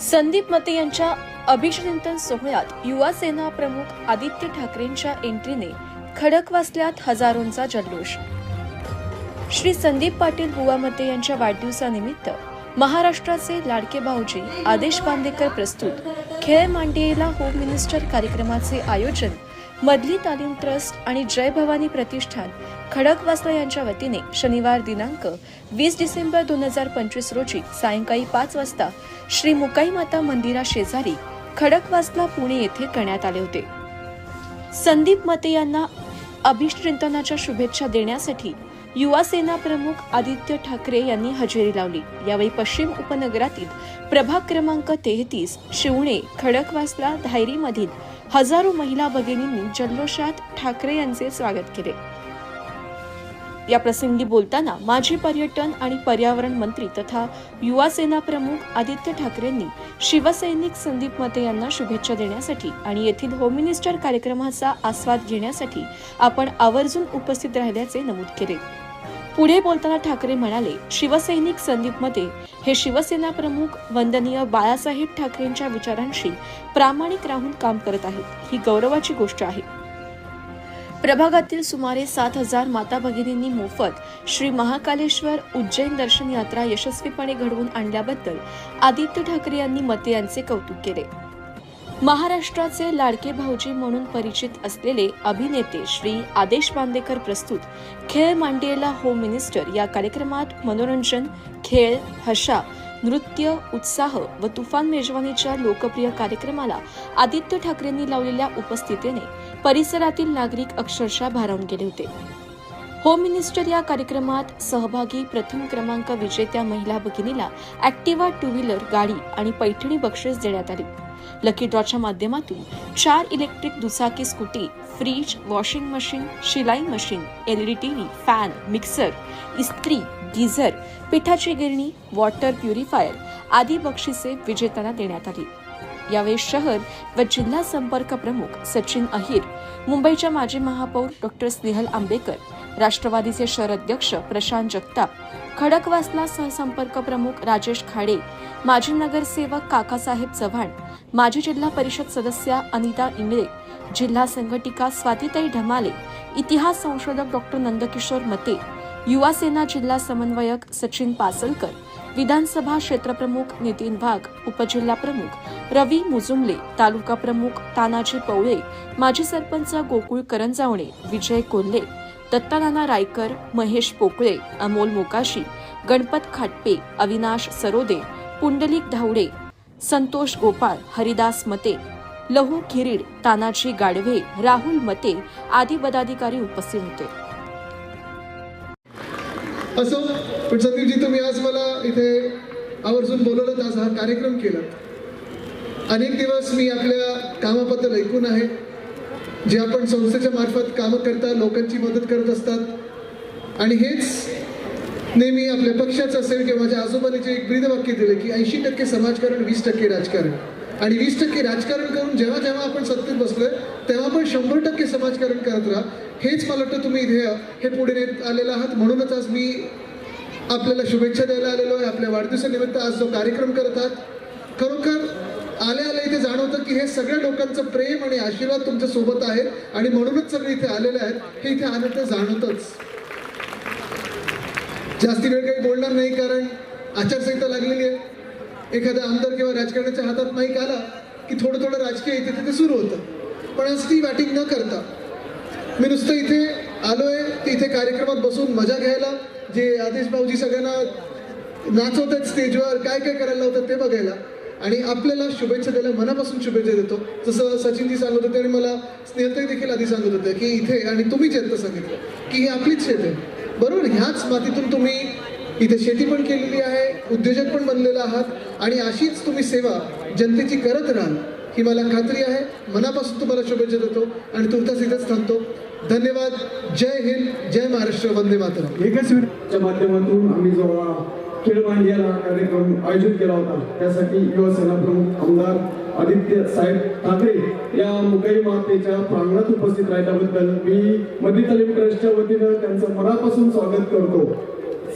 संदीप मते यांच्या अभिषेकचिंतन सोहळ्यात युवा सेना प्रमुख आदित्य ठाकरेंच्या एंट्रीने खडकवासल्यात हजारोंचा जल्लोष. श्री संदीप पाटील बुवा मते यांच्या वाढदिवसानिमित्त महाराष्ट्राचे लाडके भाऊजी आदेश बांदेकर प्रस्तुत. खेळ मांडियेला होम मिनिस्टर कार्यक्रमाचे आयोजन मधली तालीम ट्रस्ट आणि जय भवानी प्रतिष्ठान खडकवासला यांच्या वतीने शनिवार दिनांक वीस डिसेंबर दोन हजार पंचवीस रोजी सायंकाळी पाच वाजता श्री मुकाई माता मंदिरा शेजारी खडकवासला पुणे येथे करण्यात आले होते. संदीप मते यांना अभिष्टचिंतनाच्या शुभेच्छा देण्यासाठी युवा सेना प्रमुख आदित्य ठाकरे यांनी हजेरी लावली. यावेळी पश्चिम उपनगरातील प्रभाग क्रमांक तेहतीस शिवणे खडकवासला धायरीमधील हजारो महिला भगिनींनी जल्लोषात ठाकरे यांचे स्वागत केले. या प्रसंगी बोलताना माजी पर्यटन आणि पर्यावरण मंत्री तथा युवा सेना प्रमुख आदित्य ठाकरेंनी शिवसैनिक संदीप मते यांना शुभेच्छा देण्यासाठी आणि येथील होम मिनिस्टर कार्यक्रमाचा आस्वाद घेण्यासाठी आपण आवर्जून उपस्थित राहिल्याचे नमूद केले. पुढे बोलताना ठाकरे म्हणाले शिवसैनिक संदीप मते हे शिवसेना प्रमुख वंदनीय बाळासाहेब ठाकरेंच्या विचारांशी प्रामाणिक राहून काम करत आहेत. ही गौरवाची गोष्ट आहे. प्रभागातील सुमारे सात हजार माता भगिनींनी मोफत श्री महाकालेश्वर उज्जैन दर्शन यात्रा यशस्वीपणे घडवून आणल्याबद्दल आदित्य ठाकरे यांनी मते यांचे कौतुक केले. महाराष्ट्राचे लाडके भाऊजी म्हणून परिचित असलेले अभिनेते श्री आदेश बांदेकर प्रस्तुत खेळ मांडियेला होम मिनिस्टर या कार्यक्रमात मनोरंजन खेळ हशा नृत्य उत्साह व तुफान मेजवानीच्या लोकप्रिय कार्यक्रमाला आदित्य ठाकरेंनी लावलेल्या उपस्थितीने परिसरातील नागरिक अक्षरशः भारावून गेले होते. होम मिनिस्टर या कार्यक्रमात सहभागी प्रथम क्रमांक विजेत्या महिला भगिनीला ऍक्टिवा टू व्हीलर गाडी आणि पैठणी बक्षीस देण्यात आली. लकी ड्रॉच्या माध्यमातून चार इलेक्ट्रिक दुचाकी स्कूटी फ्रीज वॉशिंग मशीन शिलाई machine LED TV fan mixer इस्त्री गीझर पिठाची गिरणी वॉटर प्युरिफायर आदी बक्षिसे विजेत्यांना देण्यात आली. यावेळी शहर व जिल्हा संपर्क प्रमुख सचिन अहिर मुंबईच्या माजी महापौर डॉक्टर स्नेहल आंबेकर राष्ट्रवादीचे शहर अध्यक्ष प्रशांत जगताप खडकवासला सहसंपर्क प्रमुख राजेश खाडे माजी नगरसेवक काकासाहेब चव्हाण माजी जिल्हा परिषद सदस्या अनिता इंगळे जिल्हा संघटिका स्वातीताई ढमाले इतिहास संशोधक डॉक्टर नंदकिशोर मते युवा सेना जिल्हा समन्वयक सचिन पासलकर विधानसभा क्षेत्रप्रमुख नितीन वाघ उपजिल्हा प्रमुख रवी मुजुमले तालुका प्रमुख तानाजी पवळे माजी सरपंच गोकुळ करंजावणे विजय कोल्हे दत्तानाना रायकर महेश पोकळे अमोल मोकाशी गणपत खाटपे अविनाश सरोदे पुंडलिक धावडे संतोष गोपाळ हरिदास मते लहू खिरीड तानाजी गाडवे राहुल मते आदी पदाधिकारी उपस्थित होते. असो पण संदीपजी तुम्ही आज मला इथे आवर्जून बोलवलं आज हा कार्यक्रम केला. अनेक दिवस मी आपल्या कामाबद्दल ऐकून आहे. जे आपण संस्थेच्या मार्फत कामं करता लोकांची मदत करत असतात. आणि हेच नेहमी आपल्या पक्षाचं असेल किंवा माझ्या आजोबाने जे एक ब्रीदवाक्य दिले की ऐंशी टक्के समाजकारण वीस टक्के राजकारण. आणि वीस टक्के राजकारण करून जेव्हा जेव्हा आपण सत्तेत बसलोय तेव्हा पण शंभर टक्के समाजकारण करत राहा. हेच मला वाटतं तुम्ही ध्येय हे पुढे नेत आलेला आहात. म्हणूनच आज मी आपल्याला शुभेच्छा द्यायला आलेलो आहे. आपल्या वाढदिवसानिमित्त आज जो कार्यक्रम करत आहात खरोखर आल्या आल्या इथे जाणवतं की हे सगळ्या लोकांचं प्रेम आणि आशीर्वाद तुमच्यासोबत आहे आणि म्हणूनच सगळे इथे आलेले आहेत हे इथे आलं तर जाणवतच. जास्ती वेळ काही बोलणार नाही कारण आचारसंहिता लागलेली आहे. एखादा आमदार किंवा राजकारणाच्या हातात माहीत आला की थोडं थोडं राजकीय इथे तिथे सुरू होतं. पण आज ती बॅटिंग न करता मी नुसतं इथे आलोय की इथे कार्यक्रमात बसून मजा घ्यायला जे आदेश भाऊजी सगळ्यांना नाचवत आहेत स्टेजवर काय काय करायला होतं ते बघायला. आणि आपल्याला शुभेच्छा द्यायला मनापासून शुभेच्छा देतो. जसं सचिनजी सांगत होते आणि मला स्नेहताई देखील आधी सांगत होते की इथे आणि तुम्ही जे सांगितलं की ही आपलीच शेत आहे. बरोबर ह्याच मातीतून तुम्ही इथे शेती पण केलेली आहे उद्योजक पण बनलेला आहात आणि अशीच तुम्ही सेवा जनतेची करत राहाल ही मला खात्री आहे. मनापासून तुम्हाला शुभेच्छा देतो आणि तुर्तास इथेच थांबतो. धन्यवाद. जय हिंद. जय महाराष्ट्र. वंदे मातरम. एकाच माध्यमातून आम्ही जो हा खेळ मांडियाला कार्यक्रम आयोजित केला होता. त्यासाठी युवासेना प्रमुख आमदार आदित्य साहेब ठाकरे या मुकाई मातेच्या प्रांगणात उपस्थित राहिल्याबद्दल मी मध्य तालीम ट्रस्टच्या वतीनं त्यांचं मनापासून स्वागत करतो.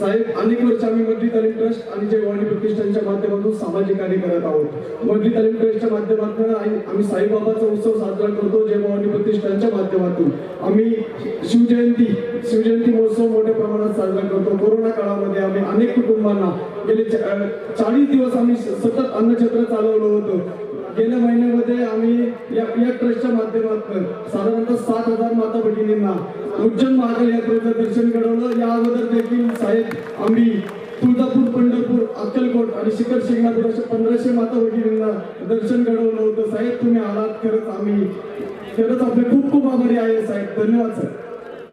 साहेब अनेक वर्ष आम्ही मधली तालीम ट्रस्ट आणि जय भवानी प्रतिष्ठानच्या माध्यमातून सामाजिक कार्य करत आहोत. मधली तालीम ट्रस्टच्या माध्यमातून आणि आम्ही साईबाबाचा उत्सव साजरा करतो जय भवानी प्रतिष्ठानच्या माध्यमातून. आम्ही शिवजयंती शिवजयंती महोत्सव मोठ्या प्रमाणात साजरा करतो. कोरोना काळामध्ये आम्ही अनेक कुटुंबांना गेले चाळीस दिवस आम्ही सतत अन्नछत्र चालवलं होतं. गेल्या महिन्यामध्ये आम्ही या पीएफ ट्रस्टच्या माध्यमातून साधारणतः सात हजार माता भगिनींना उज्जैन महाकाल यात्रेचं दर्शन घडवलं. या अगोदर देखील साहेब आम्ही तुळजापूर पंढरपूर अक्कलकोट आणि शिखर शिंगणापूर अशा पंधराशे माता भगिनींना दर्शन घडवलं होतं. साहेब तुम्ही आलात खरंच आम्ही खरंच आपले खूप खूप आभारी आहे साहेब. धन्यवाद साहेब.